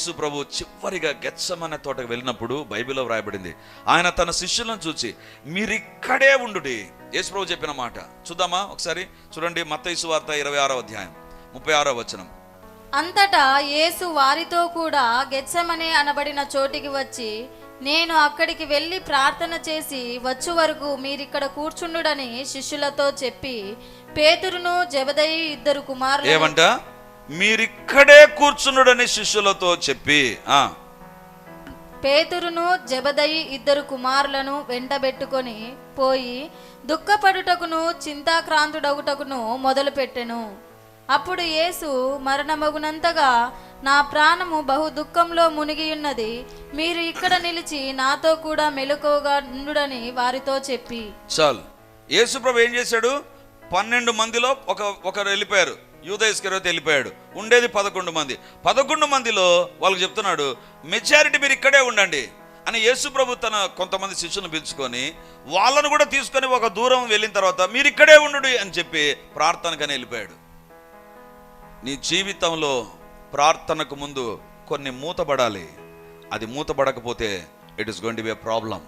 యేసు ప్రభు చివరిగా గెచ్చమనే తోటకు వెళ్ళినప్పుడు బైబిల్లో వ్రాయబడింది. ఆయన తన శిష్యులను చూచి మీరిక్కడే ఉండుడి. యేసు ప్రభు చెప్పిన మాట. చూద్దామా ఒకసారి? చూడండి మత్తయి వార్త ఇరవై ఆరో అధ్యాయం ముప్పై ఆరో వచనం. అంతటా యేసు వారితో కూడా గెత్సమనే అనబడిన చోటికి వచ్చి నేను అక్కడికి వెళ్ళి ప్రార్థన చేసి వచ్చు వరకు మీరిక్కడ కూర్చుండుడని శిష్యులతో చెప్పి పేతురును జబదయి ఇద్దరు కుమారులు ఏమంట? మీరిక్కడే కూర్చున్నాడని శిష్యులతో చెప్పి ఆ. పేతురును జబదయి ఇద్దరు కుమారులను వెంటబెట్టుకొని పోయి దుఃఖపడుటకును చింతాక్రాంతుడగుటకును మొదలుపెట్టెను. అప్పుడు యేసు మరణమగునంతగా నా ప్రాణము బహు దుఃఖంలో మునిగియున్నది మీరు ఇక్కడ నిలిచి నాతో కూడా మెలకువగా ఉండుడని వారితో చెప్పి. చాలు. యేసు ప్రభు ఏం చేశాడు? పన్నెండు మందిలో ఒక ఒకరు వెళ్ళిపోయారు. యూదయస్కర్ వెళ్ళిపోయాడు. ఉండేది పదకొండు మంది. పదకొండు మందిలో వాళ్ళకి చెప్తున్నాడు మెజారిటీ మీరు ఇక్కడే ఉండండి. అని యేసు ప్రభు తన కొంతమంది శిష్యులను పిలుచుకొని వాళ్ళను కూడా తీసుకొని ఒక దూరం వెళ్ళిన తర్వాత మీరు ఇక్కడే ఉండు అని చెప్పి ప్రార్థనకని వెళ్ళిపోయాడు. నీ జీవితంలో ప్రార్థనకు ముందు కొన్ని మూతపడాలి. అది మూతపడకపోతే it is going to be problem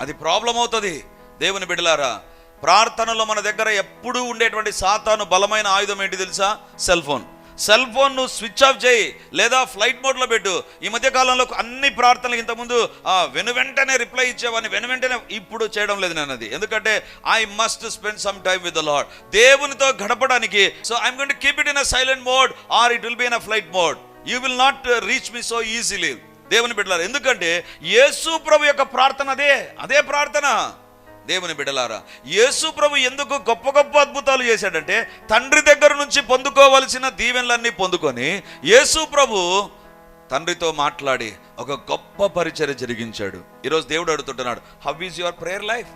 అది ప్రాబ్లం అవుతుంది. దేవుని బిడలారా ప్రార్థనలో మన దగ్గర ఎప్పుడూ ఉండేటువంటి సాతాను బలమైన ఆయుధం ఏంటి తెలుసా? Cell phone. Cell phone switch off చేయి లేదా ఫ్లైట్ మోడ్లో పెట్టు. ఈ మధ్య కాలంలో అన్ని ప్రార్థనలు ఇంతకుముందు ఆ, వెను వెంటనే రిప్లై ఇచ్చేవాడిని. వెను వెంటనే ఇప్పుడు చేయడం లేదు నేను అది ఎందుకంటే I must spend some time with the lord దేవునితో గడపడానికి so I'm gonna keep it in a silent mode or it will be in a flight mode you will not reach me so easily దేవుని బిడ్డలారా ఎందుకంటే యేసు ప్రభు యొక్క ప్రార్థన అదే. అదే ప్రార్థన. దేవుని బిడలారా యేసు ప్రభు ఎందుకు గొప్ప గొప్ప అద్భుతాలు చేశాడంటే తండ్రి దగ్గర నుంచి పొందుకోవలసిన దీవెనలన్నీ పొందుకొని యేసు ప్రభు తండ్రితో మాట్లాడి ఒక గొప్ప పరిచర్య జరిగించాడు. ఈరోజు దేవుడు అడుగుతుంటున్నాడు how is your prayer life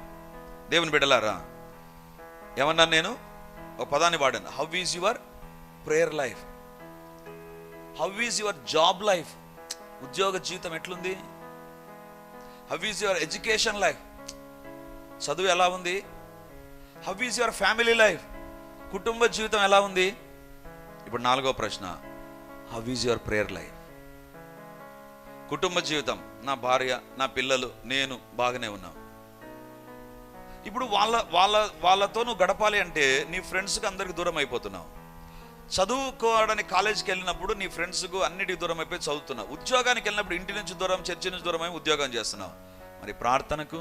దేవుని బిడలారా ఏమన్నాను నేను? ఒక పదాన్ని వాడాను how is your prayer life how is your job life ఉద్యోగ జీవితం ఎట్లుంది how is your education life చదువు ఎలా ఉంది? How is your family life కుటుంబ జీవితం ఎలా ఉంది? ఇప్పుడు నాలుగో ప్రశ్న. How is your prayer life కుటుంబ జీవితం నా భార్య నా పిల్లలు నేను బాగానే ఉన్నాం. ఇప్పుడు వాళ్ళ వాళ్ళ వాళ్ళతో నువ్వు గడపాలి అంటే నీ ఫ్రెండ్స్కి అందరికి దూరం అయిపోతున్నావు. చదువుకోవడానికి కాలేజీకి వెళ్ళినప్పుడు నీ ఫ్రెండ్స్కు అన్నిటికి దూరం అయిపోయి చదువుతున్నావు. ఉద్యోగానికి వెళ్ళినప్పుడు ఇంటి నుంచి దూరం చర్చి నుంచి దూరం అయి ఉద్యోగం చేస్తున్నావు. మరి ప్రార్థనకు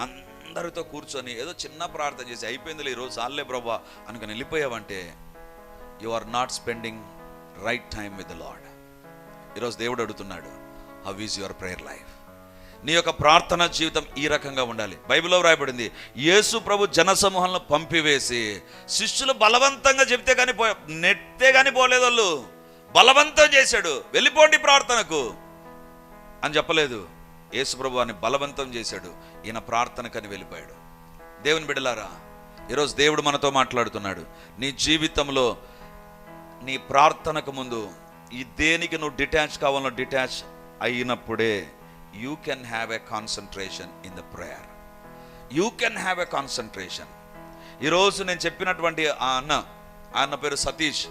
అందరితో కూర్చొని ఏదో చిన్న ప్రార్థన చేసి అయిపోయిందిలే ఈరోజు చాలే ప్రభా అనుకుని వెళ్ళిపోయావంటే you are not spending right time with the lord ఈరోజు దేవుడు అడుగుతున్నాడు how is your prayer life నీ యొక్క ప్రార్థన జీవితం ఈ రకంగా ఉండాలి. బైబిల్లో వ్రాయబడింది యేసు ప్రభు జనసమూహాలను పంపివేసి శిష్యులు బలవంతంగా చెప్తే కానీ పో నెట్టే కానీ పోలేదు వాళ్ళు బలవంతం చేశాడు. వెళ్ళిపోండి ప్రార్థనకు. అని చెప్పలేదు. యేసుప్రభు అని బలవంతం చేశాడు. ఈయన ప్రార్థనకని వెళ్ళిపోయాడు. దేవుని బిడలారా ఈరోజు దేవుడు మనతో మాట్లాడుతున్నాడు. నీ జీవితంలో నీ ప్రార్థనకు ముందు ఈ దేనికి నువ్వు డిటాచ్ కావాలో డిటాచ్ అయినప్పుడే you can have a concentration in the prayer. You can have a concentration. ఈరోజు నేను చెప్పినటువంటి ఆ అన్న ఆ అన్న పేరు సతీష్.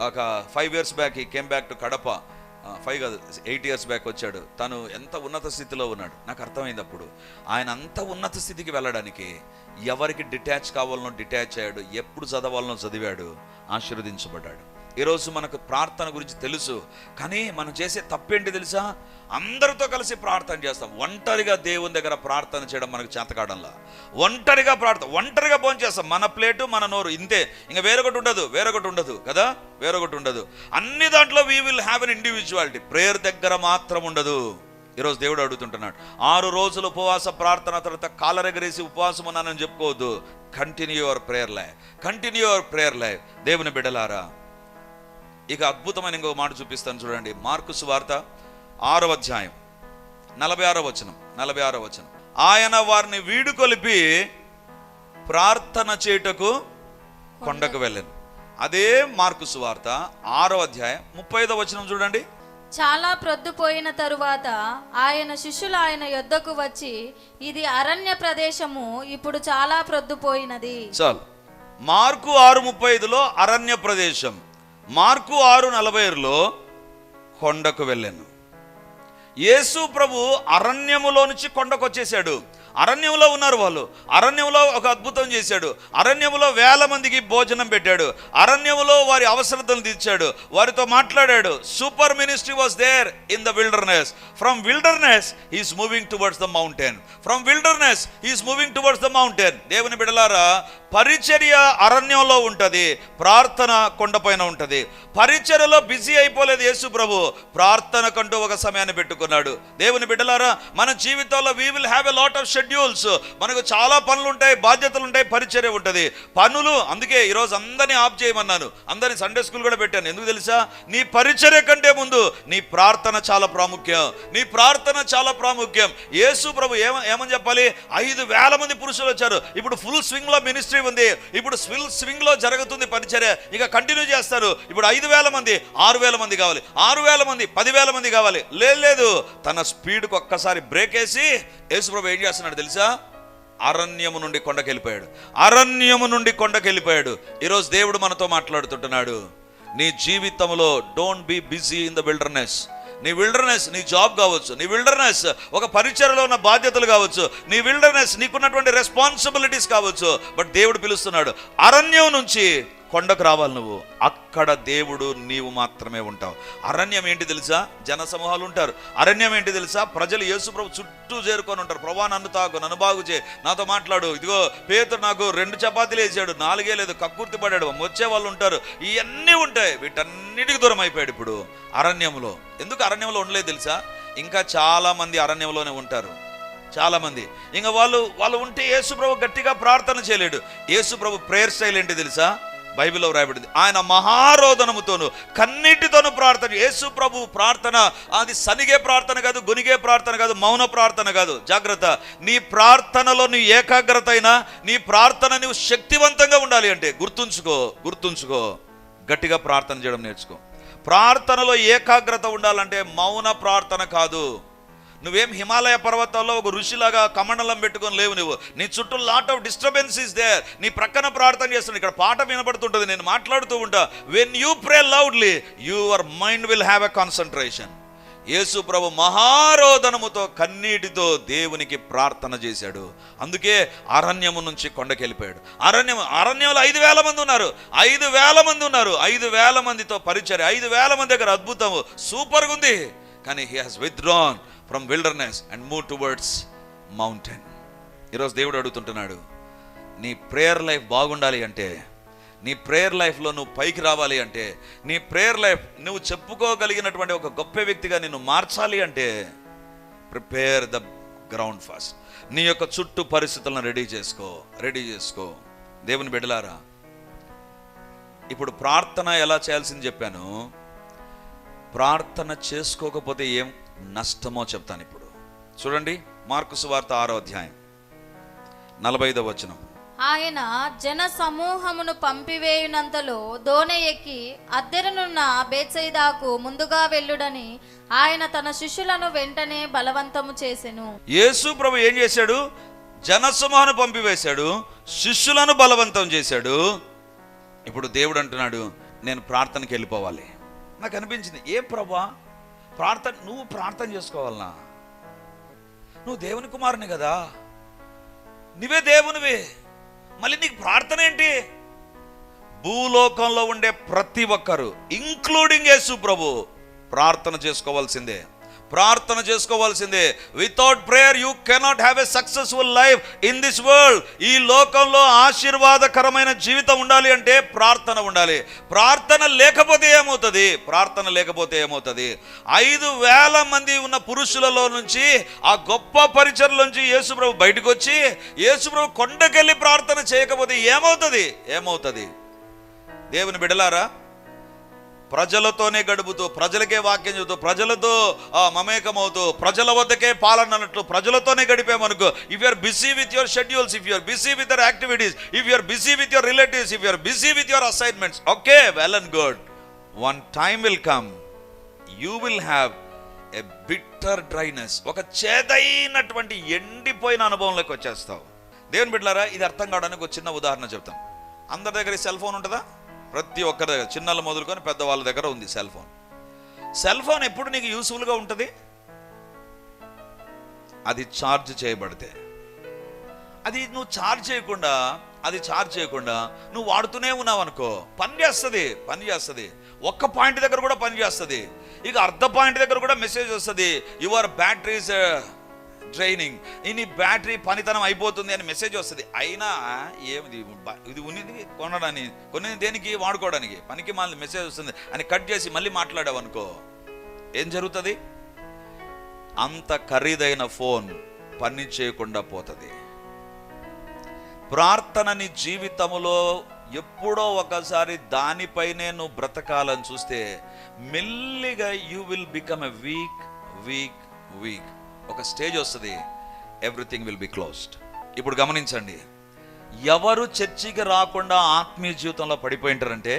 ఒక five years back he came back to Kadapa. Five కాదు ఎయిట్ ఇయర్స్ బ్యాక్ వచ్చాడు. తను ఎంత ఉన్నత స్థితిలో ఉన్నాడు? నాకు అర్థమైంది అప్పుడు. ఆయన అంత ఉన్నత స్థితికి వెళ్ళడానికి ఎవరికి డిటాచ్ కావాలనో డిటాచ్ అయ్యాడు ఎప్పుడు చదవాలనో చదివాడు ఆశీర్వదించబడ్డాడు. ఈరోజు మనకు ప్రార్థన గురించి తెలుసు. కానీ మనం చేసే తప్పేంటి తెలుసా? అందరితో కలిసి ప్రార్థన చేస్తాం. ఒంటరిగా దేవుని దగ్గర ప్రార్థన చేయడం మనకు చేతకాడంలా. ఒంటరిగా ప్రార్థన ఒంటరిగా భోజనం చేస్తాం. మన ప్లేటు మన నోరు ఇంతే. ఇంకా వేరొకటి ఉండదు వేరొకటి ఉండదు కదా? వేరొకటి ఉండదు. అన్ని దాంట్లో we will have an individuality prayer దగ్గర మాత్రం ఉండదు. ఈరోజు దేవుడు అడుగుతుంటున్నాడు. ఆరు రోజులు ఉపవాస ప్రార్థన తర్వాత కాలరెగరేసి ఉపవాసం ఉన్నానని చెప్పుకోవద్దు. Continue your prayer life continue your prayer life దేవుని బిడ్డలారా ఇక అద్భుతమైన ఇంకొక మాట చూపిస్తాను చూడండి. మార్కు సువార్త ఆరో అధ్యాయం. నలభై ఆరో వచనం నలభై ఆరో వచనం. ఆయన వారిని వీడుకొలిపి ప్రార్థన చేయుటకు కొండకు వెళ్ళాను. అదే మార్కు సువార్త ఆరో అధ్యాయం ముప్పై ఐదో వచనం చూడండి. చాలా ప్రొద్దుపోయిన తరువాత ఆయన శిష్యులు ఆయన యొద్దకు వచ్చి ఇది అరణ్య ప్రదేశము ఇప్పుడు చాలా ప్రొద్దుపోయినది చాలు. మార్కు ఆరు ముప్పై ఐదులో అరణ్య ప్రదేశం. మార్కు ఆరు నలభై ఏడులో కొండకు వెళ్ళాను. యేసు ప్రభు అరణ్యములో నుంచి కొండకు వచ్చేసాడు అరణ్యంలో ఉన్నారు వాళ్ళు. అరణ్యంలో ఒక అద్భుతం చేశాడు. అరణ్యములో వేల మందికి భోజనం పెట్టాడు. అరణ్యములో వారి అవసరతలు తీర్చాడు. వారితో మాట్లాడాడు. Super ministry was there in the wilderness. From wilderness is moving towards the mountain. From wilderness is moving towards the mountain. దేవుని బిడలారా పరిచర్య అరణ్యంలో ఉంటుంది ప్రార్థన కొండపైన ఉంటుంది. పరిచర్యలో బిజీ అయిపోలేదు యేసు ప్రభు. ప్రార్థన కంటూ ఒక సమయాన్ని పెట్టుకున్నాడు. దేవుని బిడ్డలారా మన జీవితంలో we will have a lot of schedules మనకు చాలా పనులు ఉంటాయి బాధ్యతలు ఉంటాయి పరిచర్య ఉంటుంది. పనులు అందుకే ఈరోజు అందరినీ ఆఫ్ చేయమన్నాను. అందరినీ సండే స్కూల్ కూడా పెట్టాను. ఎందుకు తెలుసా? నీ పరిచర్య కంటే ముందు నీ ప్రార్థన చాలా ప్రాముఖ్యం. నీ ప్రార్థన చాలా ప్రాముఖ్యం. యేసు ప్రభు ఏమ ఏమని చెప్పాలి? ఐదు వేల మంది పురుషులు వచ్చారు. ఇప్పుడు ఫుల్ స్వింగ్లో మినిస్ట్రీ ఉంది. ఇప్పుడు ఫుల్ స్వింగ్లో జరుగుతుంది పరిచర్య. ఇక కంటిన్యూ చేస్తారు. ఇప్పుడు ఐదు వేల మంది ఆరు వేల మంది కావాలి. ఆరు వేల మంది పదివేల మంది కావాలి. లేదు లేదు. తన స్పీడ్కి ఒక్కసారి బ్రేక్ వేసి యేసుప్రభు ఏం చేస్తున్నాడు తెలుసా? అరణ్యము నుండి కొండకెళ్ళిపోయాడు. అరణ్యము నుండి కొండకెళ్ళిపోయాడు. ఈరోజు దేవుడు మనతో మాట్లాడుతుంటున్నాడు. నీ జీవితంలో don't be busy in the wilderness నీ విల్డర్నెస్ నీ జాబ్ కావచ్చు నీ విల్డర్నెస్ ఒక పరిచయలో ఉన్న బాధ్యతలు కావచ్చు నీ విల్డర్నెస్ నీకున్నటువంటి రెస్పాన్సిబిలిటీస్ కావచ్చు. బట్ దేవుడు పిలుస్తున్నాడు అరణ్యం నుంచి కొండకు రావాలి నువ్వు. అక్కడ దేవుడు నీవు మాత్రమే ఉంటావు. అరణ్యం ఏంటి తెలుసా? జన సమూహాలు ఉంటారు. అరణ్యం ఏంటి తెలుసా? ప్రజలు యేసుప్రభు చుట్టూ చేరుకొని ఉంటారు. ప్రభా నన్ను తాకు నన్ను బాగు చే నాతో మాట్లాడు. ఇదిగో పేతుడు నాకు రెండు చపాతీలు వేసాడు నాలుగే లేదు కక్కుర్తి పడాడు వచ్చే వాళ్ళు ఉంటారు. ఇవన్నీ ఉంటాయి. వీటన్నిటికి దూరం అయిపోయాడు ఇప్పుడు అరణ్యంలో. ఎందుకు అరణ్యంలో ఉండలేదు తెలుసా? ఇంకా చాలా మంది అరణ్యంలోనే ఉంటారు. చాలా మంది ఇంకా వాళ్ళు వాళ్ళు ఉంటే యేసుప్రభు గట్టిగా ప్రార్థన చేయలేడు. యేసుప్రభు ప్రేయర్ స్టైల్ ఏంటి తెలుసా? బైబిల్లో వ్రాయబడింది. ఆయన మహారోదనముతోను కన్నీటితోను ప్రార్థన యేసు ప్రభు ప్రార్థన అది సనిగే ప్రార్థన కాదు గునిగే ప్రార్థన కాదు మౌన ప్రార్థన కాదు. జాగ్రత్త. నీ ప్రార్థనలో నీ ఏకాగ్రత అయినా నీ ప్రార్థన నువ్వు శక్తివంతంగా ఉండాలి అంటే గుర్తుంచుకో గుర్తుంచుకో. గట్టిగా ప్రార్థన చేయడం నేర్చుకో. ప్రార్థనలో ఏకాగ్రత ఉండాలంటే మౌన ప్రార్థన కాదు. నువ్వేం హిమాలయ పర్వతాల్లో ఒక ఋషిలాగా కమండలం పెట్టుకొని లేవు నువ్వు. నీ చుట్టూ lot of disturbance is there నీ ప్రక్కన ప్రార్థన చేస్తున్నాడు. ఇక్కడ పాట వినపడుతుంటుంది నేను మాట్లాడుతూ ఉంటా. When you pray loudly your mind will have a concentration Yesu ప్రభు మహారోదనముతో కన్నీటితో దేవునికి ప్రార్థన చేశాడు. అందుకే అరణ్యము నుంచి కొండకెళ్ళిపోయాడు. అరణ్యం అరణ్యంలో ఐదు వేల మంది ఉన్నారు. ఐదు వేల మంది ఉన్నారు. ఐదు వేల మందితో పరిచయం ఐదు వేల మంది దగ్గర అద్భుతము. సూపర్గా ఉంది కానీ he has withdrawn from wilderness and move towards mountain ఈరోజు దేవుడు అడుగుతుంటున్నాడు నీ ప్రేయర్ లైఫ్ బాగుండాలి అంటే నీ ప్రేయర్ లైఫ్లో నువ్వు పైకి రావాలి అంటే నీ ప్రేయర్ లైఫ్ నువ్వు చెప్పుకోగలిగినటువంటి ఒక గొప్ప వ్యక్తిగా నిన్ను మార్చాలి అంటే ప్రిపేర్ ద గ్రౌండ్ ఫస్ట్ నీ యొక్క చుట్టూ పరిస్థితులను రెడీ చేసుకో రెడీ చేసుకో. దేవుని బిడలారా ఇప్పుడు ప్రార్థన ఎలా చేయాల్సింది చెప్పాను. ప్రార్థన చేసుకోకపోతే ఏం నష్టమో చెప్తాను ఇప్పుడు. చూడండి మార్కు సువార్త ఆరో అధ్యాయం నలభై ఐదో వచనం. ఆయన జన సమూహమును పంపివేయునంతలో దోణె ఎక్కి అద్దెరనున్న బేత్సైదాకు ముందుగా వెళ్ళుడని ఆయన తన శిష్యులను వెంటనే బలవంతము చేసెను. యేసు ప్రభు ఏం చేశాడు? జనసమూహాన్ని పంపివేశాడు శిష్యులను బలవంతం చేశాడు. ఇప్పుడు దేవుడు అంటున్నాడు నేను ప్రార్థనకి వెళ్ళిపోవాలి. నాకు అనిపించింది ఏ ప్రభా ప్రార్థన నువ్వు ప్రార్థన చేసుకోవాలనా? నువ్వు దేవుని కుమారుని కదా. నువ్వే దేవునివే. మళ్ళీ నీకు ప్రార్థన ఏంటి? భూలోకంలో ఉండే ప్రతి ఒక్కరు ఇంక్లూడింగ్ యేసు ప్రభు ప్రార్థన చేసుకోవాల్సిందే. ప్రార్థన చేసుకోవాల్సిందే. Without prayer you cannot have a successful life in this world ఈ లోకంలో ఆశీర్వాదకరమైన జీవితం ఉండాలి అంటే ప్రార్థన ఉండాలి. ప్రార్థన లేకపోతే ఏమవుతుంది? ప్రార్థన లేకపోతే ఏమవుతుంది? ఐదు వేల మంది ఉన్న పురుషులలో నుంచి ఆ గొప్ప పరిచయం నుంచి యేసుప్రభు బయటకు వచ్చి యేసుప్రభు కొండకెళ్ళి ప్రార్థన చేయకపోతే ఏమవుతుంది? ఏమవుతుంది? దేవుని బిడలారా ప్రజలతోనే గడుపుతూ ప్రజలకే వాక్యం చెబుతూ ప్రజలతో మమేకమవుతూ ప్రజల వద్దకే పాలన అన్నట్లు ప్రజలతోనే గడిపామనుకో if you're busy with your schedules if you're busy with your activities if you're busy with your relatives if you're busy with your assignments okay well and good one time will come you will have a bitter dryness ఒక చేదైనటువంటి ఎండిపోయిన అనుభవంలోకి వచ్చేస్తావు. దేవుని బిడ్డలారా ఇది అర్థం కావడానికి ఒక చిన్న ఉదాహరణ చెప్తాను. అందరి దగ్గర సెల్ ఫోన్ ఉంటుందా? ప్రతి ఒక్కరి దగ్గర చిన్నలు మొదలుకొని పెద్దవాళ్ళ దగ్గర ఉంది సెల్ ఫోన్. సెల్ ఫోన్ ఎప్పుడు నీకు యూస్ఫుల్గా ఉంటుంది? అది ఛార్జ్ చేయబడితే. అది నువ్వు ఛార్జ్ చేయకుండా అది ఛార్జ్ చేయకుండా నువ్వు వాడుతూనే ఉన్నావు అనుకో పని చేస్తుంది పని చేస్తుంది. ఒక్క పాయింట్ దగ్గర కూడా పని చేస్తుంది. ఇక అర్ధ పాయింట్ దగ్గర కూడా మెసేజ్ వస్తుంది. యువర్ బ్యాటరీస్ డ్రైనింగ్ ఈ బ్యాటరీ పనితనం అయిపోతుంది అని మెసేజ్ వస్తుంది. అయినా ఏమిది? ఇది ఉన్నది కొనడానికి కొన్ని దేనికి? వాడుకోవడానికి. పనికి మళ్ళీ మెసేజ్ వస్తుంది. అని కట్ చేసి మళ్ళీ మాట్లాడావు అనుకో ఏం జరుగుతుంది? అంత ఖరీదైన ఫోన్ పని చేయకుండా పోతుంది. ప్రార్థనని జీవితంలో ఎప్పుడో ఒకసారి దానిపైనే నువ్వు బ్రతకాలని చూస్తే మెల్లిగా you will become a weak weak weak ఒక స్టేజ్ వస్తుంది. ఎవ్రీథింగ్ విల్ బి క్లోజ్డ్ ఇప్పుడు గమనించండి. ఎవరు చర్చికి రాకుండా ఆత్మీయ జీవితంలో పడిపోయింటారంటే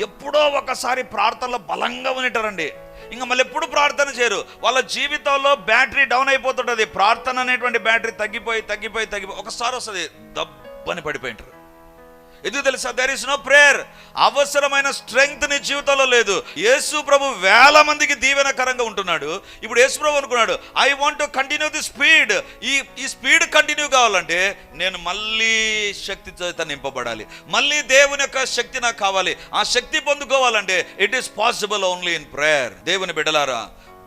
ఎప్పుడో ఒకసారి ప్రార్థనలో బలంగా ఉండేటారండి ఇంకా మళ్ళీ ఎప్పుడు ప్రార్థన చేయరు. వాళ్ళ జీవితంలో బ్యాటరీ డౌన్ అయిపోతుంటుంది. ప్రార్థన అనేటువంటి బ్యాటరీ తగ్గిపోయి తగ్గిపోయి తగ్గిపోయి ఒకసారి వస్తుంది. దబ్బని పడిపోయింటారు. ఎందుకు తెలుసా? దెర్ ఇస్ నో ప్రేయర్ అవసరమైన స్ట్రెంగ్త్ నీ జీవితంలో లేదు. యేసు ప్రభు వేల మందికి దీవెనకరంగా ఉంటున్నాడు. ఇప్పుడు యేసు ప్రభు అనుకున్నాడు I want to continue the speed ఈ ఈ స్పీడ్ కంటిన్యూ కావాలంటే నేను మళ్ళీ శక్తి చేత నింపబడాలి. మళ్ళీ దేవుని యొక్క శక్తి నాకు కావాలి. ఆ శక్తి పొందుకోవాలంటే it is possible only in prayer దేవుని బిడ్డలారా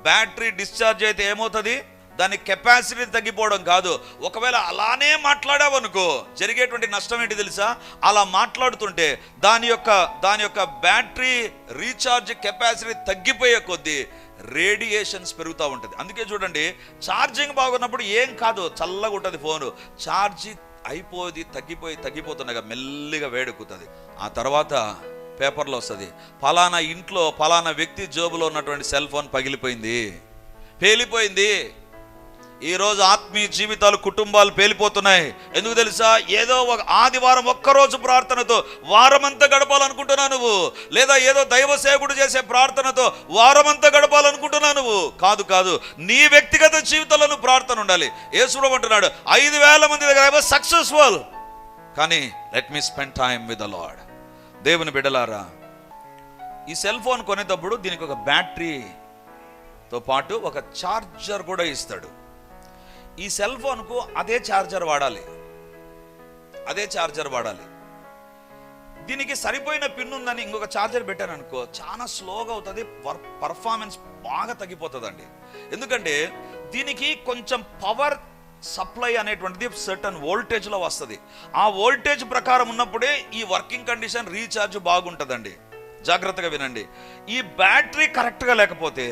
బ్యాటరీ డిశ్చార్జ్ అయితే ఏమవుతుంది? దాని కెపాసిటీ తగ్గిపోవడం కాదు. ఒకవేళ అలానే మాట్లాడావనుకో జరిగేటువంటి నష్టం ఏంటి తెలుసా? అలా మాట్లాడుతుంటే దాని యొక్క దాని యొక్క బ్యాటరీ రీఛార్జ్ కెపాసిటీ తగ్గిపోయే కొద్దీ రేడియేషన్స్ పెరుగుతూ ఉంటుంది. అందుకే చూడండి ఛార్జింగ్ బాగున్నప్పుడు ఏం కాదు. చల్లగా ఉంటుంది ఫోను ఛార్జీ అయిపోయి తగ్గిపోయి తగ్గిపోతుండగా మెల్లిగా వేడెక్కుతుంది. ఆ తర్వాత పేపర్లో వస్తుంది ఫలానా ఇంట్లో ఫలానా వ్యక్తి జోబులో ఉన్నటువంటి సెల్ ఫోన్ పగిలిపోయింది. పేలిపోయింది. ఈ రోజు ఆత్మీయ జీవితాలు కుటుంబాలు పేలిపోతున్నాయి. ఎందుకు తెలుసా? ఏదో ఒక ఆదివారం ఒక్కరోజు ప్రార్థనతో వారమంతా గడపాలనుకుంటున్నావు నువ్వు. లేదా ఏదో దైవ సేవకుడు చేసే ప్రార్థనతో వారమంతా గడపాలనుకుంటున్నావు నువ్వు. కాదు కాదు. నీ వ్యక్తిగత జీవితంలో నువ్వు ప్రార్థన ఉండాలి. యేసుప్రభు అంటున్నాడు ఐదు వేల మంది దగ్గర సక్సెస్ఫుల్ కానీ let me spend time with the Lord దేవుని బిడలారా ఈ సెల్ ఫోన్ కొనేటప్పుడు దీనికి ఒక బ్యాటరీతో పాటు ఒక ఛార్జర్ కూడా ఇస్తాడు. ఈ సెల్ ఫోన్కు అదే ఛార్జర్ వాడాలి. అదే ఛార్జర్ వాడాలి. దీనికి సరిపోయిన పిన్ ఉందని ఇంకొక ఛార్జర్ పెట్టాను అనుకో చాలా స్లోగా అవుతుంది పర్ఫార్మెన్స్ బాగా తగ్గిపోతుందండి. ఎందుకంటే దీనికి కొంచెం పవర్ సప్లై అనేటువంటిది సర్టన్ వోల్టేజ్లో వస్తుంది. ఆ వోల్టేజ్ ప్రకారం ఉన్నప్పుడే ఈ వర్కింగ్ కండిషన్ రీఛార్జ్ బాగుంటుందండి. జాగ్రత్తగా వినండి. ఈ బ్యాటరీ కరెక్ట్గా లేకపోతే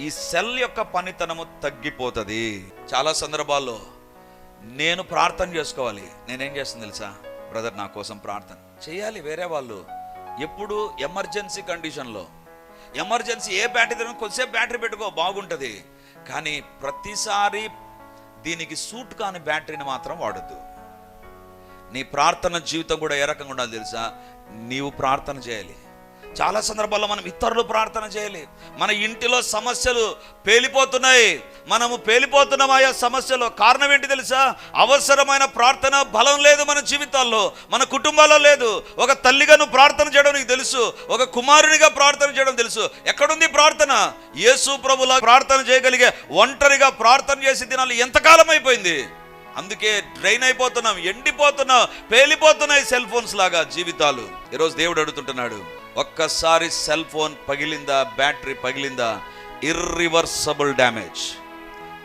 ఈ సెల్ యొక్క పనితనము తగ్గిపోతుంది. చాలా సందర్భాల్లో నేను ప్రార్థన చేసుకోవాలి. నేనేం చేస్తాను తెలుసా? బ్రదర్ నా కోసం ప్రార్థన. చేయాలి వేరే వాళ్ళు. ఎప్పుడు ఎమర్జెన్సీ కండిషన్లో. ఎమర్జెన్సీ ఏ బ్యాటరీ తిన కొద్దిసేపు బ్యాటరీ పెట్టుకో బాగుంటుంది. కానీ ప్రతిసారి దీనికి సూట్ కాని బ్యాటరీని మాత్రం వాడద్దు. నీ ప్రార్థన జీవితం కూడా ఏ రకంగా ఉండాలి తెలుసా? నీవు ప్రార్థన చేయాలి. చాలా సందర్భాల్లో మనం ఇతరులు ప్రార్థన చేయాలి. మన ఇంటిలో సమస్యలు పేలిపోతున్నాయి. మనము పేలిపోతున్నాం ఆయా సమస్యలు కారణం ఏంటి తెలుసా? అవసరమైన ప్రార్థన బలం లేదు మన జీవితాల్లో మన కుటుంబాల్లో లేదు. ఒక తల్లిగా నువ్వు ప్రార్థన చేయడం నీకు తెలుసు. ఒక కుమారునిగా ప్రార్థన చేయడం తెలుసు. ఎక్కడుంది ప్రార్థన? యేసు ప్రభులా ప్రార్థన చేయగలిగే ఒంటరిగా ప్రార్థన చేసే దినాలు ఎంతకాలం అయిపోయింది? అందుకే డ్రైన్ అయిపోతున్నాం ఎండిపోతున్నాం పేలిపోతున్నాయి సెల్ ఫోన్స్ లాగా జీవితాలు. ఈరోజు దేవుడు అడుగుతుంటున్నాడు. ఒక్కసారి సెల్ ఫోన్ పగిలిందా బ్యాటరీ పగిలిందా? ఇర్రివర్సబుల్ డ్యామేజ్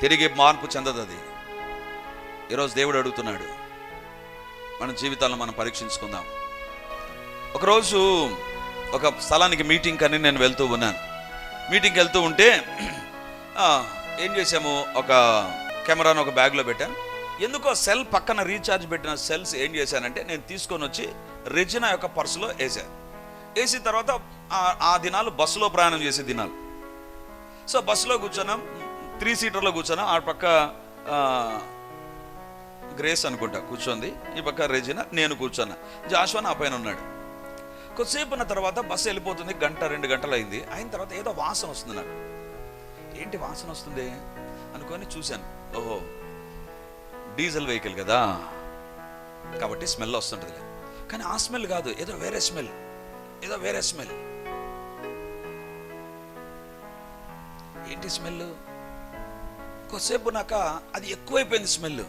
తిరిగి మార్పు చెందదు అది. ఈరోజు దేవుడు అడుగుతున్నాడు. మన జీవితాలను మనం పరీక్షించుకుందాం. ఒకరోజు ఒక స్థలానికి మీటింగ్ అని నేను వెళ్తూ ఉన్నాను. మీటింగ్కి వెళ్తూ ఉంటే ఏం చేసాము ఒక కెమెరాను ఒక బ్యాగ్లో పెట్టాను. ఎందుకో సెల్ పక్కన రీఛార్జ్ పెట్టిన సెల్స్ ఏం చేశానంటే నేను తీసుకొని వచ్చి రెజినా యొక్క పర్సులో వేసాను వేసిన తర్వాత ఆ- దినాలు బస్సులో ప్రయాణం చేసే దినాలు. సో బస్సులో కూర్చున్నాం త్రీ సీటర్లో కూర్చున్నాం. ఆ పక్క గ్రేస్ అనుకుంటా కూర్చోంది ఈ పక్క రెజినా నేను కూర్చున్నా. జాషువా నా పైన ఉన్నాడు. కొద్దిసేపు ఉన్న తర్వాత బస్సు వెళ్ళిపోతుంది గంట రెండు గంటలు అయింది అయిన తర్వాత ఏదో వాసన వస్తుంది నాకు. ఏంటి వాసన వస్తుంది? అనుకొని చూశాను. ఓహో డీజిల్ వెహికల్ కదా. కాబట్టి స్మెల్ వస్తుంటుంది కానీ ఆ స్మెల్ కాదు ఏదో వేరే స్మెల్. ఏదో వేరే స్మెల్ ఏంటి స్మెల్ కొద్దిసేపు నాక అది ఎక్కువైపోయింది స్మెల్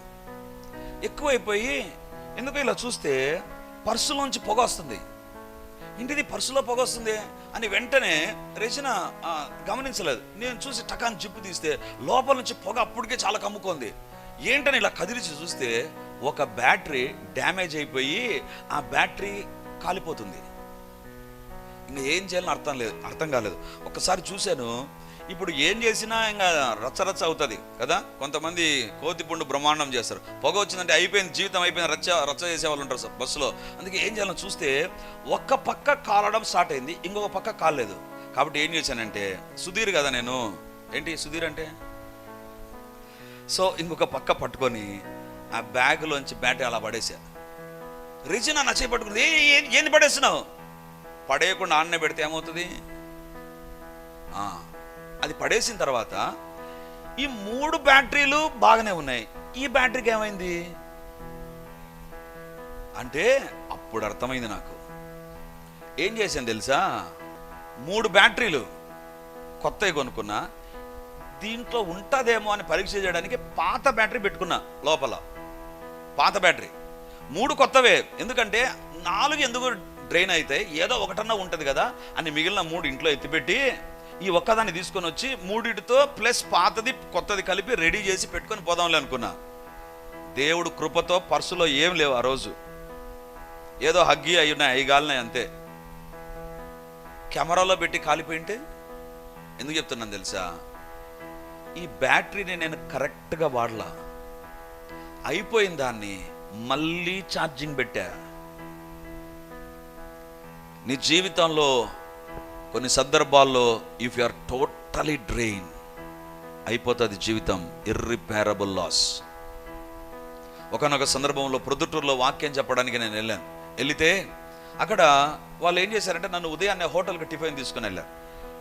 ఎక్కువైపోయి ఎందుకు ఇలా చూస్తే పర్సులోంచి పొగ వస్తుంది. ఇంటిది పర్సులో పొగ వస్తుంది? అని వెంటనే రచన గమనించలేదు. నేను చూసి టకాన్ జిప్పు తీస్తే లోపల నుంచి పొగ అప్పటికే చాలా కమ్ముకుంది. ఏంటని ఇలా కదిలిచి చూస్తే ఒక బ్యాటరీ డ్యామేజ్ అయిపోయి ఆ బ్యాటరీ కాలిపోతుంది. ఇంకా ఏం చేయాలని అర్థం లేదు అర్థం కాలేదు. ఒక్కసారి చూశాను ఇప్పుడు ఏం చేసినా ఇంకా రచ్చరచ్చ అవుతుంది కదా? కొంతమంది కోతిపుండు బ్రహ్మాండం చేస్తారు. పొగ వచ్చిందంటే అయిపోయింది జీవితం అయిపోయింది రచ్చ రచ్చ చేసే వాళ్ళు ఉంటారు సార్ బస్సులో. అందుకే ఏం చేయాలని చూస్తే ఒక్క పక్క కాలడం స్టార్ట్ అయింది ఇంకొక పక్క కాలేదు కాబట్టి ఏం చేశానంటే సుధీర్ కదా నేను? ఏంటి సుధీర్ అంటే? సో ఇంకొక పక్క పట్టుకొని ఆ బ్యాగ్లోంచి బ్యాటరీ అలా పడేసా. రిజినా నచ్చే పట్టుకుని "ఏ, ఏంది పడేస్తున్నావు? పడేయకుండా ఆన్న పెడితే ఏమవుతుంది? అది పడేసిన తర్వాత ఈ మూడు బ్యాటరీలు బాగానే ఉన్నాయి. ఈ బ్యాటరీకి ఏమైంది? అంటే అప్పుడు అర్థమైంది నాకు. ఏం చేశాను తెలుసా? మూడు బ్యాటరీలు కొత్తవి కొనుక్కున్నా దీంట్లో ఉంటుందేమో అని పరీక్ష చేయడానికి పాత బ్యాటరీ పెట్టుకున్నా లోపల. పాత బ్యాటరీ. మూడు కొత్తవే. ఎందుకంటే నాలుగు ఎందుకు డ్రైన్ అయితే ఏదో ఒకటన్నా ఉంటుంది కదా అని మిగిలిన మూడు ఇంట్లో ఎత్తిపెట్టి ఈ ఒక్కదాన్ని తీసుకొని వచ్చి మూడిటితో ప్లస్ పాతది కొత్తది కలిపి రెడీ చేసి పెట్టుకొని పోదాంలే అనుకున్నా. దేవుడు కృపతో పర్సులో ఏం లేవు ఆ రోజు. ఏదో హగ్గి అయి ఉన్నాయి అయి గాలినాయి అంతే. కెమెరాలో పెట్టి కాలిపోయింటే? ఎందుకు చెప్తున్నాను తెలుసా? ఈ బ్యాటరీని నేను కరెక్ట్గా వాడలా. అయిపోయిన దాన్ని మళ్ళీ ఛార్జింగ్ పెట్టా. నీ జీవితంలో కొన్ని సందర్భాల్లో if you are totally drain అయిపోతుంది జీవితం ఇర్రిపేరబుల్ లాస్ ఒకనొక సందర్భంలో ప్రొద్దుటూరులో వాక్యం చెప్పడానికి నేను వెళ్ళాను. వెళితే అక్కడ వాళ్ళు ఏం చేశారంటే నన్ను ఉదయాన్నే హోటల్కి టిఫిన్ తీసుకుని వెళ్ళారు.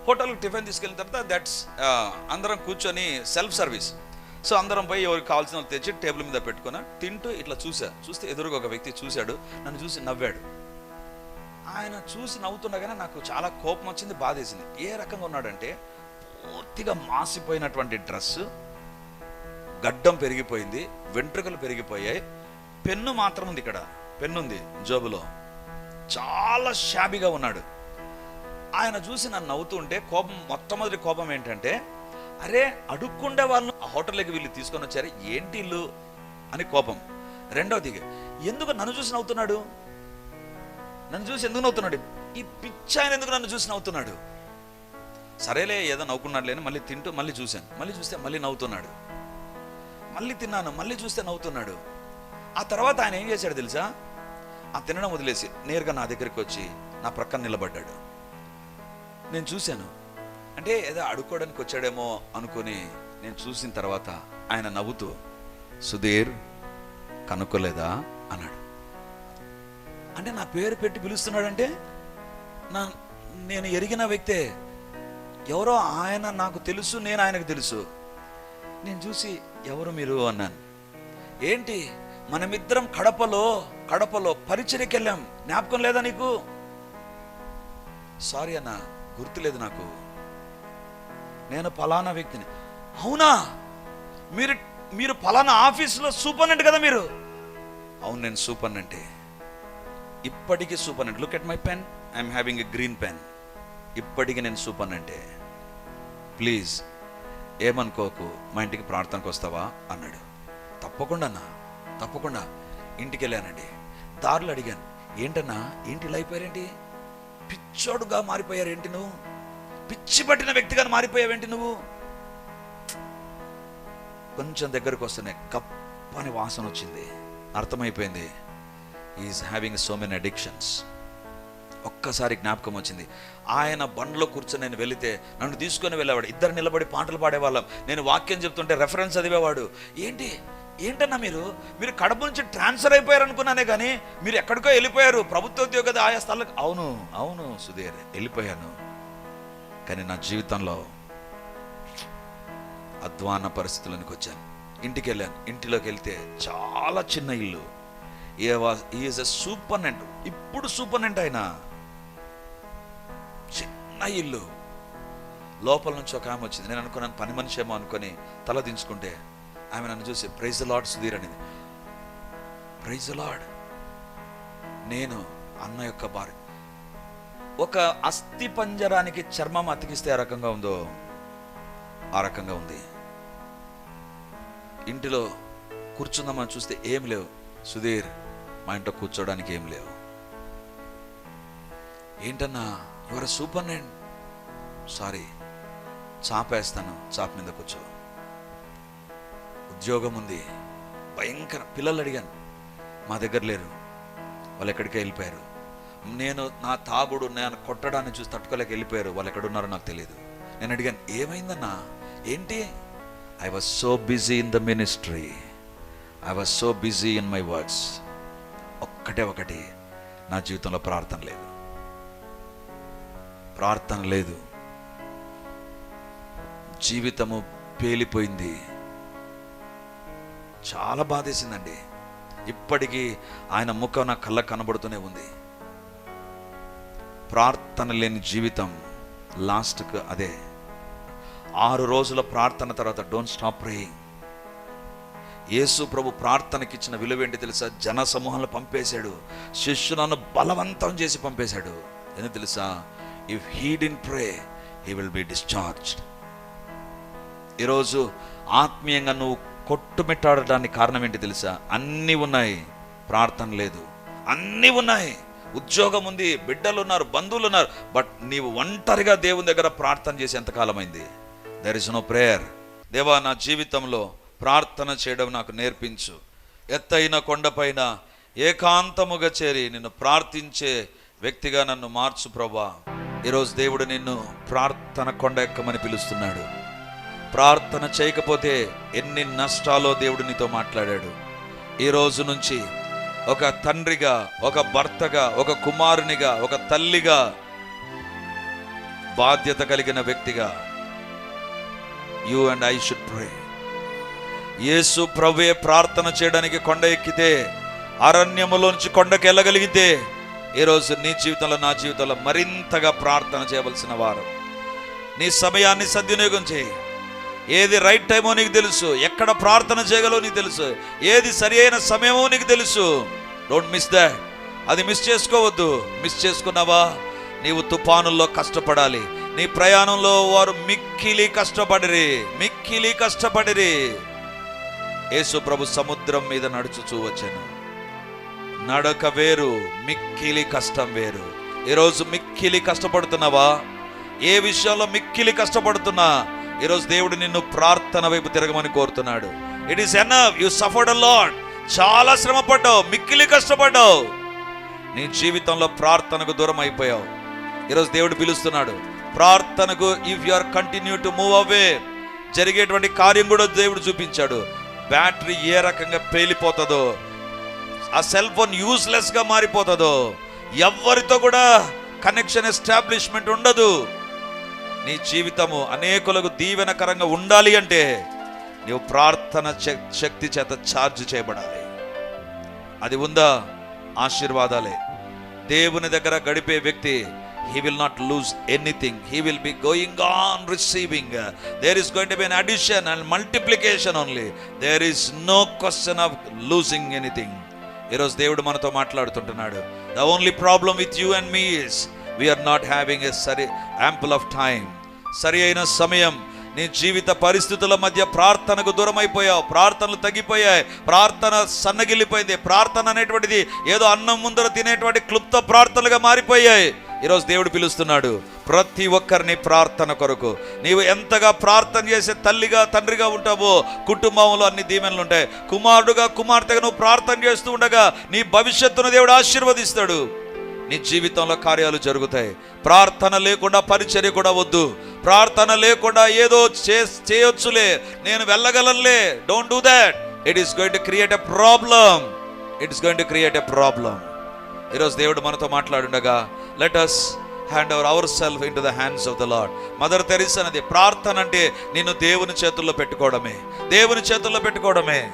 హోటల్కి టిఫిన్ తీసుకెళ్ళిన తర్వాత దట్స్ అందరం కూర్చొని సెల్ఫ్ సర్వీస్ సో అందరం పోయి ఎవరికి కావాల్సిన తెచ్చి టేబుల్ మీద పెట్టుకున్నా తింటూ ఇట్లా చూసా. చూస్తే ఎదురుగా ఒక వ్యక్తి చూశాడు నన్ను చూసి నవ్వాడు. ఆయన చూసి నవ్వుతుండగానే నాకు చాలా కోపం వచ్చింది బాధేసింది. ఏ రకంగా ఉన్నాడంటే పూర్తిగా మాసిపోయినటువంటి డ్రెస్ గడ్డం పెరిగిపోయింది వెంట్రుకలు పెరిగిపోయాయి. పెన్ను మాత్రం ఉంది ఇక్కడ పెన్ను ఉంది జోబులో. చాలా షాబీగా ఉన్నాడు. ఆయన చూసి నన్ను నవ్వుతుంటే కోపం మొట్టమొదటి కోపం ఏంటంటే అరే అడుక్కుండే వాళ్ళు ఆ హోటల్లోకి వీళ్ళు తీసుకొని వచ్చారు ఏంటి ఇల్లు అని కోపం. రెండవది ఎందుకు నన్ను చూసి నవ్వుతున్నాడు? నన్ను చూసి ఎందుకు నవ్వుతున్నాడు? ఈ పిచ్చి ఆయన ఎందుకు నన్ను చూసి నవ్వుతున్నాడు? సరేలే ఏదో నవ్వుకున్నాడు లేని మళ్ళీ తింటూ మళ్ళీ చూశాను. మళ్ళీ చూస్తే మళ్ళీ నవ్వుతున్నాడు. మళ్ళీ తిన్నాను మళ్ళీ చూస్తే నవ్వుతున్నాడు. ఆ తర్వాత ఆయన ఏం చేశాడు తెలుసా? ఆ తినడం వదిలేసి నేరుగా నా దగ్గరికి వచ్చి నా ప్రక్కన నిలబడ్డాడు. నేను చూశాను. అంటే ఏదో అడుక్కోవడానికి వచ్చాడేమో అనుకుని నేను చూసిన తర్వాత ఆయన నవ్వుతూ సుధీర్ కనుక్కోలేదా? అన్నాడు. అంటే నా పేరు పెట్టి పిలుస్తున్నాడంటే నా నేను ఎరిగిన వ్యక్తే. ఎవరో ఆయన నాకు తెలుసు నేను ఆయనకు తెలుసు. నేను చూసి ఎవరు మీరు అన్నాను. ఏంటి? మనమిద్దరం కడపలో కడపలో పరిచయకి వెళ్ళాం జ్ఞాపకం లేదా నీకు? సారీ అన్న గుర్తులేదు నాకు. నేను ఫలానా వ్యక్తిని. అవునా? మీరు మీరు ఫలానా ఆఫీసులో సూపర్నెంట్ కదా మీరు? అవును నేను సూపర్నెంటే. ఇప్పటికీ super look at my pen I'm having a green pen ఇప్పటికీ నేను సూపర్ అంటే ప్లీజ్ ఏమనుకోకు మా ఇంటికి ప్రార్థనకు వస్తావా? అన్నాడు. తప్పకుండా అన్నా తప్పకుండా. ఇంటికి వెళ్ళానండి. దారులు అడిగాను. ఏంటన్నా ఏంటి ఇలా అయిపోయారేంటి పిచ్చోడుగా మారిపోయారేంటి నువ్వు? పిచ్చి పట్టిన వ్యక్తిగా మారిపోయావేంటి నువ్వు? కొంచెం దగ్గరకు వస్తేనే కప్పని వాసన వచ్చింది. అర్థమైపోయింది. Is having so many addictions ఒక్కసారి జ్ఞాపకం వచ్చింది. ఆయన బండ్లో కూర్చొని నేను వెళితే నన్ను తీసుకొని వెళ్ళేవాడు. ఇద్దరు నిలబడి పాటలు పాడేవాళ్ళం. నేను వాక్యం చెప్తుంటే రెఫరెన్స్ చదివేవాడు. ఏంటి? ఏంటన్నా మీరు? మీరు కడప నుంచి ట్రాన్స్ఫర్ అయిపోయారు అనుకున్నానే కానీ మీరు ఎక్కడికో వెళ్ళిపోయారు. ప్రభుత్వ ఉద్యోగ ఆయా స్థలాలకు అవును అవును సుధీర్ వెళ్ళిపోయాను. కానీ నా జీవితంలో అధ్వాన పరిస్థితులకు వచ్చాను. ఇంటికి వెళ్ళాను. ఇంటిలోకి వెళ్తే చాలా చిన్న ఇల్లు. ఈజ్ ఎ సూపర్నెంట్ ఇప్పుడు సూపర్నెంట్ ఆయన ఇల్లు. లోపల నుంచి ఒక ఆమె వచ్చింది. నేను అనుకున్నాను పని మనిషి ఏమో అనుకొని తల దించుకుంటే ఆమె నన్ను చూసి ప్రైజ్ లాడ్ సుధీర్ అనేది. ప్రైజ్ లాడ్ నేను అన్న యొక్క భార్య. ఒక అస్థి పంజరానికి చర్మం అతికిస్తే ఆ రకంగా ఉందో ఆ రకంగా ఉంది. ఇంటిలో కూర్చుందామని చూస్తే ఏం లేవు. సుధీర్ మా ఇంట్లో కూర్చోడానికి ఏం లేవు. ఏంటన్నా యువర్ సూపర్ నేను? సారీ చాపేస్తాను చాప మీద కూర్చో. ఉద్యోగం ఉంది. భయంకర పిల్లలు అడిగాను. మా దగ్గర లేరు. వాళ్ళు ఎక్కడికి వెళ్ళిపోయారు. నేను నా తాగుడు నేను కొట్టడాన్ని చూసి తట్టుకోలేక వెళ్ళిపోయారు. వాళ్ళు ఎక్కడున్నారో నాకు తెలియదు నేను అడిగాను ఏమైందన్నా? ఏంటి? I was so busy in the ministry I was so busy in my words ఒక్కటే ఒకటి నా జీవితంలో ప్రార్థన లేదు. ప్రార్థన లేదు. జీవితము పేలిపోయింది. చాలా బాధేసిందండి. ఇప్పటికీ ఆయన ముఖం నా కళ్ళ కనబడుతూనే ఉంది. ప్రార్థన లేని జీవితం లాస్ట్కు అదే. ఆరు రోజుల ప్రార్థన తర్వాత డోంట్ స్టాప్ ప్రేయింగ్ యేసు ప్రభు ప్రార్థనకి ఇచ్చిన విలువ ఏంటి తెలుసా? జన సమూహాలను పంపేశాడు. శిష్యులను బలవంతం చేసి పంపేశాడు. ఎందుకు తెలుసా? If he didn't pray he will be discharged ఈరోజు ఆత్మీయంగా నువ్వు కొట్టుమిట్టాడడానికి కారణం ఏంటి తెలుసా? అన్నీ ఉన్నాయి. ప్రార్థన లేదు. అన్నీ ఉన్నాయి. ఉద్యోగం ఉంది బిడ్డలు ఉన్నారు బంధువులు ఉన్నారు. బట్ నీవు ఒంటరిగా దేవుని దగ్గర ప్రార్థన చేసి ఎంతకాలమైంది? దర్ ఇస్ నో ప్రేయర్ దేవా నా జీవితంలో ప్రార్థన చేయడం నాకు నేర్పించు. ఎత్తైన కొండపైన ఏకాంతముగా చేరి నిన్ను ప్రార్థించే వ్యక్తిగా నన్ను మార్చు ప్రభా. ఈరోజు దేవుడు నిన్ను ప్రార్థన కొండ ఎక్కమని పిలుస్తున్నాడు. ప్రార్థన చేయకపోతే ఎన్ని నష్టాలో దేవుడు నీతో మాట్లాడాడు. ఈ రోజు నుంచి ఒక తండ్రిగా ఒక భర్తగా ఒక కుమారునిగా ఒక తల్లిగా బాధ్యత కలిగిన వ్యక్తిగా you and I should pray Yesu ప్రభుయే ప్రార్థన చేయడానికి కొండ ఎక్కితే అరణ్యములోంచి కొండకు వెళ్ళగలిగితే ఈరోజు నీ జీవితంలో నా జీవితంలో మరింతగా ప్రార్థన చేయవలసిన వారు. నీ సమయాన్ని సద్వినియోగం చేయి. ఏది రైట్ టైమో నీకు తెలుసు ఎక్కడ ప్రార్థన చేయగలో నీకు తెలుసు ఏది సరి అయిన సమయమో నీకు తెలుసు. డోంట్ మిస్ దాట్ అది మిస్ చేసుకోవద్దు. మిస్ చేసుకున్నావా? నీవు తుఫానుల్లో కష్టపడాలి. నీ ప్రయాణంలో వారు మిక్కిలి కష్టపడిరి మిక్కిలి కష్టపడిరి. యేసు ప్రభు సముద్రం మీద నడుచుచూ వచ్చాను. నడక వేరు మిక్కిలి కష్టం వేరు. ఈరోజు మిక్కిలి కష్టపడుతున్నావా? ఏ విషయంలో మిక్కిలి కష్టపడుతున్నా? ఈరోజు దేవుడు నిన్ను ప్రార్థన వైపు తిరగమని కోరుతున్నాడు. It is enough you suffered Lord చాలా శ్రమ పడ్డావు మిక్కిలి కష్టపడ్డావు. నీ జీవితంలో ప్రార్థనకు దూరం అయిపోయావు. ఈరోజు దేవుడు పిలుస్తున్నాడు. ప్రార్థనకు if you are continue to move away జరిగేటువంటి కార్యం కూడా దేవుడు చూపించాడు. బ్యాటరీ ఏ రకంగా పేలిపోతుందో ఆ సెల్ ఫోన్ యూస్లెస్గా మారిపోతుందో ఎవరితో కూడా కనెక్షన్ ఎస్టాబ్లిష్మెంట్ ఉండదు. నీ జీవితము అనేకులకు దీవెనకరంగా ఉండాలి అంటే నీవు ప్రార్థన శక్తి చేత ఛార్జ్ చేయబడాలి. అది ఉందా? ఆశీర్వాదాలే. దేవుని దగ్గర గడిపే వ్యక్తి he will not lose anything he will be going on receiving there is going to be an addition and multiplication only there is no question of losing anything ఈరోజు దేవుడు మనతో మాట్లాడుతుంటున్నాడు. The only problem with you and me is we're not having a సరి ample of time సరి అయిన సమయం. నీ జీవిత పరిస్థితుల మధ్య ప్రార్థనకు దూరం అయిపోయావు ప్రార్థనలు తగ్గిపోయాయి. ప్రార్థన సన్నగిల్లిపోయింది. ప్రార్థన అనేటువంటిది ఏదో అన్నం ముందర తినేటువంటి క్లుప్త ప్రార్థనలుగా మారిపోయాయి. ఈరోజు దేవుడు పిలుస్తున్నాడు ప్రతి ఒక్కరిని ప్రార్థన కొరకు. నీవు ఎంతగా ప్రార్థన చేసే తల్లిగా తండ్రిగా ఉంటావో కుటుంబంలో అన్ని దీవెనలు ఉంటాయి. కుమారుడుగా కుమార్తెగా నువ్వు ప్రార్థన చేస్తూ ఉండగా నీ భవిష్యత్తును దేవుడు ఆశీర్వదిస్తాడు. నీ జీవితంలో కార్యాలు జరుగుతాయి. ప్రార్థన లేకుండా పరిచర్య కూడా వద్దు. ప్రార్థన లేకుండా ఏదో చే చేయొచ్చులే. నేను వెళ్ళగలనులే. Don't do that it is going to create a problem it is going to create a problem ఈరోజు దేవుడు మనతో మాట్లాడుండగా let us hand our our self into the hands of the Lord Mother Teresa అనేది ప్రార్థన అంటే నిన్ను దేవుని చేతుల్లో పెట్టుకోవడమే. దేవుని చేతుల్లో పెట్టుకోవడమే.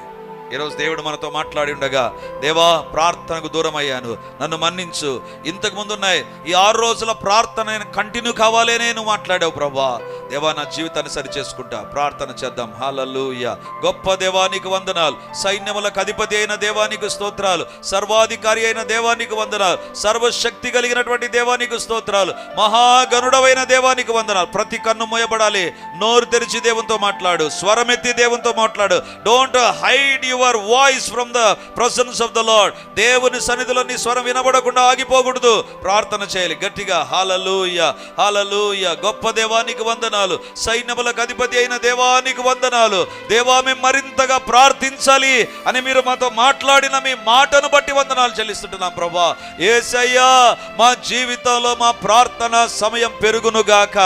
ఈరోజు దేవుడు మనతో మాట్లాడి ఉండగా దేవా ప్రార్థనకు దూరం అయ్యాను నన్ను మన్నించు. ఇంతకు ముందు ఉన్నాయి ఈ ఆరు రోజుల ప్రార్థన కంటిన్యూ కావాలే నేను మాట్లాడావు ప్రభా దేవా నా జీవితాన్ని సరి చేసుకుంటా ప్రార్థన చేద్దాం. హాలూయ గొప్ప దేవానికి వందనాలు. సైన్యములకు అధిపతి అయిన దేవానికి స్తోత్రాలు. సర్వాధికారి అయిన దేవానికి వందనాలు. సర్వశక్తి కలిగినటువంటి దేవానికి స్తోత్రాలు. మహాగనుడవైన దేవానికి వందనాలు. ప్రతి కన్ను మోయబడాలి. నోరు తెరిచి దేవునితో మాట్లాడు. స్వరమెత్తి దేవునితో మాట్లాడు. Don't hide your voice from the presence of the Lord దేవుని సన్నిధిలో నీ స్వరం వినబడకుండా ఆగిపోకూడదు. ప్రార్థన చేయాలి. గట్టిగా హాలలూయ హాలలూయ గొప్ప దేవానికి వందనాలు. సైన్యములకు అధిపతి అయిన దేవానికి వందనాలు. దేవా మేము మరింతగా ప్రార్థించాలి అని మీరు మాతో మాట్లాడిన మీ మాటను బట్టి వందనాలు చెల్లిస్తుంటున్నాం ప్రభా. ఏసయ్యా మా జీవితంలో మా ప్రార్థన సమయం పెరుగునుగాక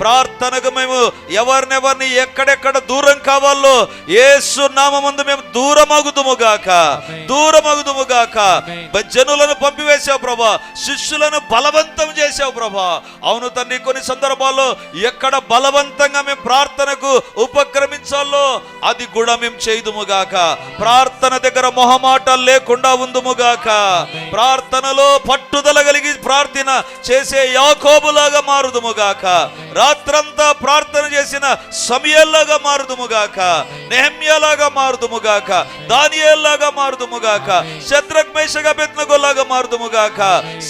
ప్రార్థనకు మేము ఎవరినెవరిని ఎక్కడెక్కడ దూరం కావాలో ఏసు నామందు మేము దూరమగుదుముగాక దూరమగుదుముగాక జనులను పంపివేశావు ప్రభా. శిష్యులను బలవంతం చేశావు ప్రభా. అవును తండ్రి కొన్ని సందర్భాల్లో ఎక్కడ బలవంతంగా మేము ప్రార్థనకు ఉపక్రమించాలో అది కూడా మేము చేయుదుముగాక ప్రార్థన దగ్గర మొహమాటాలు లేకుండా ఉందుముగాక ప్రార్థనలో పట్టుదల కలిగి ప్రార్థన చేసే యాకోబులాగా మారుదుముగాక రాత్రంతా ప్రార్థన చేసిన సమయల్లాగా మారుదుముగాక నెహమ్యలాగా మారుదుముగాక దానియేల్లాగా మారుదుముగాక శత్రుఘ్ మేషగా బెత్నగోలాగా మారుదుముగాక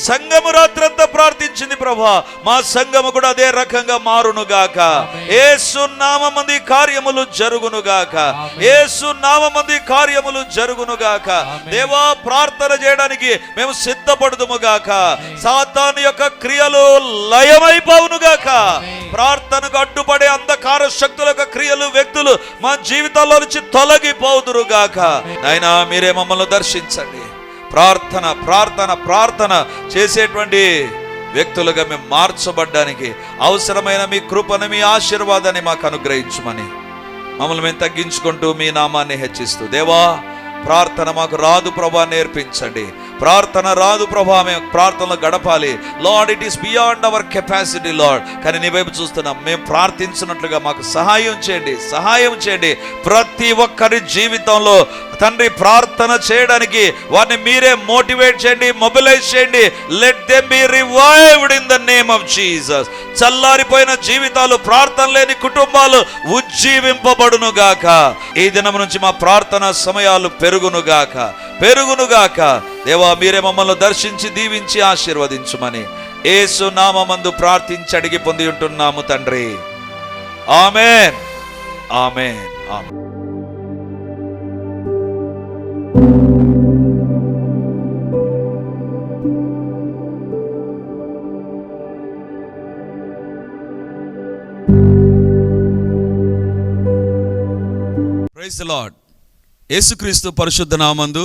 సంఘము రాత్రంతా ప్రార్థించింది ప్రభా. మా సంఘము కూడా అదే రకంగా మారునుగాక ఏసు నామంది కార్యములు జరుగునుగాక ఏసు నామంది కార్యములు జరుగునుగాక దేవా ప్రార్థన చేయడానికి మేము సిద్ధపడుదుముగాక సాతాను యొక్క క్రియలు లయమైపోవునుగాక ప్రార్థనకు అడ్డుపడే అంధకార శక్తుల యొక్క క్రియలు వ్యక్తులు మా జీవితాల్లో నుంచి గాక. ఆయన మీరే మమ్మల్ని దర్శించండి. ప్రార్థన ప్రార్థన ప్రార్థన చేసేటువంటి వ్యక్తులుగా మేము మార్చబడ్డానికి అవసరమైన మీ కృపను మీ ఆశీర్వాదాన్ని మాకు అనుగ్రహించమని మమ్మల్ని మేము తగ్గించుకుంటూ మీ నామాన్ని హెచ్చిస్తూ దేవా ప్రార్థన మాకు రాదు ప్రభా నేర్పించండి. ప్రార్థన రాదు ప్రభా మేము ప్రార్థనలో గడపాలి. Lord it is beyond our capacity Lord కానీ నీ వైపు చూస్తున్నాం. మేము ప్రార్థించినట్లుగా మాకు సహాయం చేయండి సహాయం చేయండి. ప్రతి ఒక్కరి జీవితంలో తండ్రి ప్రార్థన చేయడానికి వారిని మీరే మోటివేట్ చేయండి మొబిలైజ్ చేయండి. Let them be revived in the name of Jesus చల్లారిపోయిన జీవితాలు ప్రార్థన లేని కుటుంబాలు ఉజ్జీవింపబడును గాక ఈ దినం నుంచి మా ప్రార్థన సమయాలు పెరుగును గాక పెరుగును గాక దేవా మీరే మమ్మల్ని దర్శించి దీవించి ఆశీర్వదించుమని ఏసు నామందు ప్రార్థించి అడిగి పొంది ఉంటున్నాము తండ్రి. Amen. Amen. Amen. Praise Lord Yesukristu పరిశుద్ధ నామందు